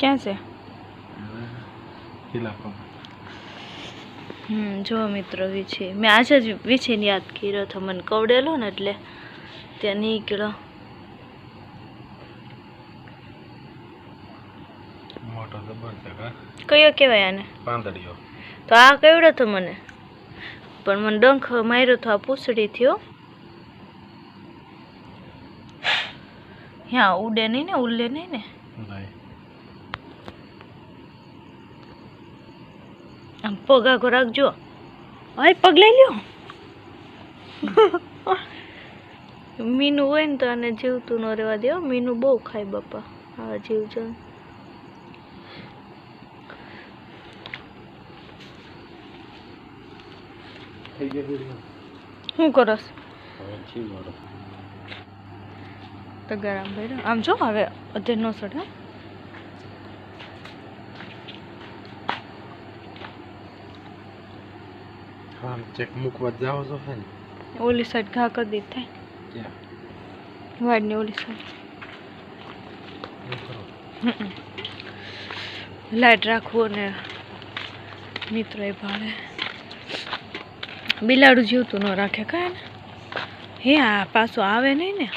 ક્યાં છે? હમ જો મિત્રો વિછે. મેં આજે જ વીછીને યાદ કર્યો હતો મને કવડેલો ને એટલે ત્યાં નીકળ્યો મોટો કયો કહેવાય આને? પાંદડીઓ તો આ કવડો તો મને. પણ મને ડંખ માર્યો તો આ પૂંછડી થયો. હા ઉડે નહીં ને ઉલ્લે નહીં ને? નહીં. આમ પગ આગો રાખજો. હા પગ લઈ લ્યો. મીનું હોય ને તો આને જીવતું ન રહેવા દે હો. મીનું બહુ ખાય બાપા. આ જીવ જન થઈ ગયો શું કરસ? હવે છી તો ગરમ ભાઈ આમ જો હવે અધેર નો સડે હા ચેક મૂકવા જાઓ છો હે ને ઓલી સાઈડ ઘા કરી દીધી થાય ક્યાં વાડની ઓલી સાઈડ લાઈટ રાખવું ને મિત્રો એ ભાડે બિલાડું જીવતું ન રાખે કાંઈ ને હે આ પાછું આવે નહીં ને